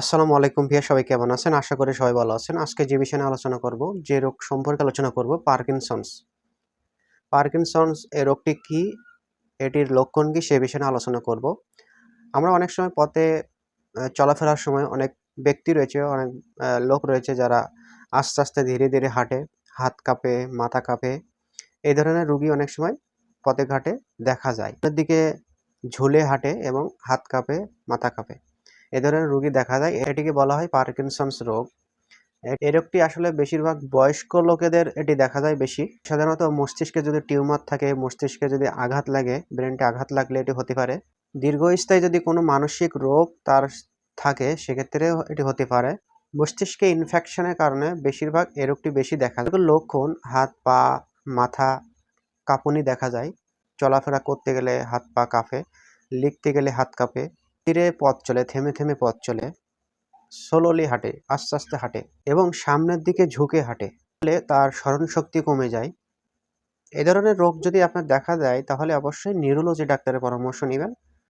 আসসালামু আলাইকুম ভিয়া, সবাই কেমন আছেন? আশা করি সবাই ভালো আছেন। আজকে যে বিষয়ে আলোচনা করব, যে রোগ সম্পর্কে আলোচনা করব পার্কিনসন্স পার্কিনসন্স এ রোগটি কি, এটির লক্ষণ কি, সে বিষয়ে আলোচনা করব। আমরা অনেক সময় পথে চলাফেরার সময় অনেক ব্যক্তি রয়েছে, অনেক লোক রয়েছে যারা আস্তে আস্তে ধীরে ধীরে হাঁটে, হাত কাঁপে, মাথা কাঁপে, এই ধরনের রুগী অনেক সময় পথে ঘাটে দেখা যায়। দিকে ঝুলে হাঁটে এবং হাত কাঁপে, মাথা কাঁপে। এ ধরনের রোগী দেখা যায়। এটিকে বলা হয় পার্কিনসন্স রোগ। এ- রোগটি আসলে বেশিরভাগ বয়স্ক লোকেদের এটি দেখা যায় বেশি। সাধারণত মস্তিষ্কে যদি টিউমার থাকে, মস্তিষ্কে যদি আঘাত লাগে, ব্রেনটি আঘাত লাগলে এটি হতে পারে। দীর্ঘস্থায়ী যদি কোনো মানসিক রোগ তার থাকে, সেক্ষেত্রেও এটি হতে পারে। মস্তিষ্কে ইনফেকশনের কারণে বেশিরভাগ এই রোগটি বেশি দেখা যায়। লক্ষণ, হাত, পা, মাথা, কাঁপুনি দেখা যায়। চলাফেরা করতে গেলে হাত, পা কাঁপে, লিখতে গেলে হাত কাঁপে ধীরে পথ চলে, থেমে থেমে পথ চলে, সোলোলি হাঁটে, আস্তে আস্তে হাঁটে এবং সামনের দিকে ঝুঁকে হাঁটে। ফলে তার স্মরণশক্তি কমে যায়। এ ধরনের রোগ যদি আপনার দেখা দেয়, তাহলে অবশ্যই নিউরোলজি ডাক্তারের পরামর্শ নেবেন।